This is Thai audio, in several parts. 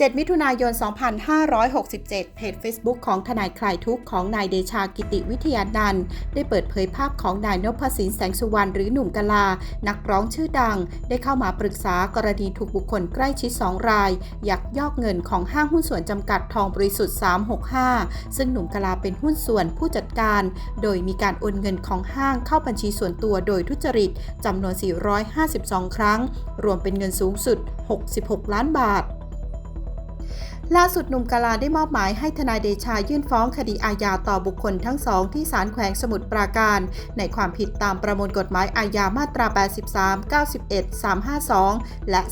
7 มิถุนายน 2567 เพจ Facebook ของทนายคลายทุกข์ของนายเดชากิติวิทยานันท์ได้เปิดเผยภาพของนายนพสินแสงสุวรรณหรือหนุ่มกะลา นักร้องชื่อดัง ได้เข้ามาปรึกษากรณีถูกบุคคลใกล้ชิด 2 ราย ยักยอกเงินของห้างหุ้นส่วนจำกัดทองบริสุทธิ์ 365 ซึ่งหนุ่มกะลาเป็นหุ้นส่วนผู้จัดการ โดยมีการโอนเงินของห้างเข้าบัญชีส่วนตัวโดยทุจริตจำนวน 452 ครั้ง รวมเป็นเงินสูงสุด 66 ล้านบาท ล่าสุดหนุ่มกาลาได้มอบหมายให้ทนายเดชายื่นฟ้องคดีอาญาต่อบุคคลทั้งสองที่ศาลแขวงสมุทรปราการ ในความผิดตามประมวลกฎหมายอาญามาตรา 83 91 352 และ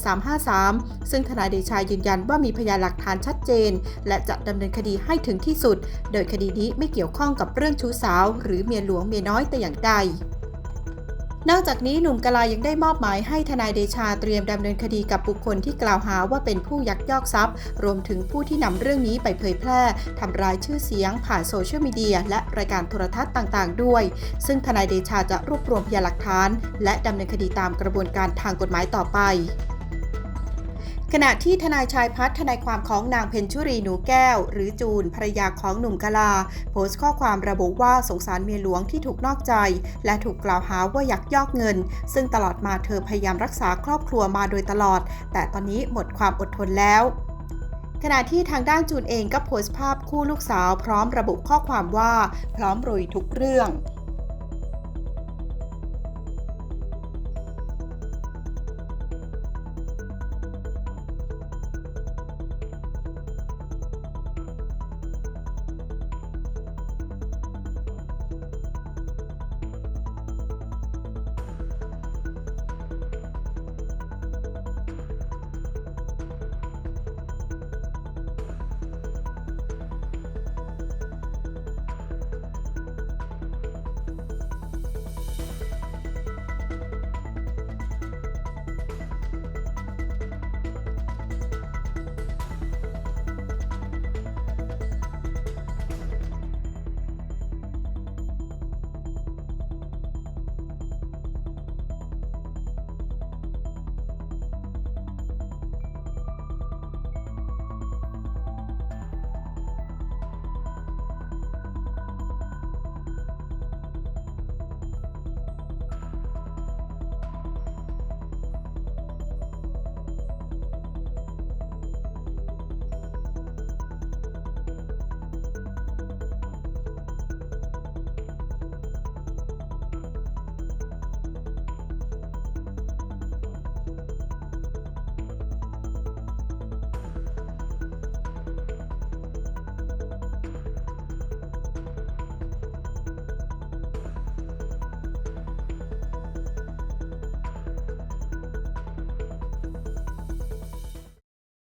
353 ซึ่งทนายเดชายืนยันว่ามีพยานหลักฐานชัดเจน และจะดำเนินคดีให้ถึงที่สุด โดยคดีนี้ไม่เกี่ยวข้องกับเรื่องชู้สาว หรือเมียหลวงเมียน้อยแต่อย่างใด นอกจากนี้หนุ่มกลายังได้มอบหมายให้ทนายเดชาเตรียมดำเนินคดีกับบุคคลที่กล่าวหาว่าเป็นผู้ยักยอกทรัพย์ รวมถึงผู้ที่นำเรื่องนี้ไปเผยแพร่ทำร้ายชื่อเสียง ผ่านโซเชียลมีเดีย และรายการโทรทัศน์ต่างๆ ด้วย ซึ่งทนายเดชาจะรวบรวมพยานหลักฐาน และดำเนินคดีตามกระบวนการทางกฎหมายต่อไป ขณะที่ทนายชายพัฒน์ทนายความของนางเพญชุรีหนูแก้ว หรือจูนภรรยาของหนุ่มกะลา โพสต์ข้อความระบุว่าสงสารเมียหลวงที่ถูกนอกใจ และถูกกล่าวหาว่ายักยอกเงิน ซึ่งตลอดมาเธอพยายามรักษาครอบครัวมาโดยตลอด แต่ตอนนี้หมดความอดทนแล้วขณะที่ทางด้านจูนเองก็โพสต์ภาพคู่ลูกสาวพร้อมระบุข้อความว่า พร้อมรุยทุกเรื่อง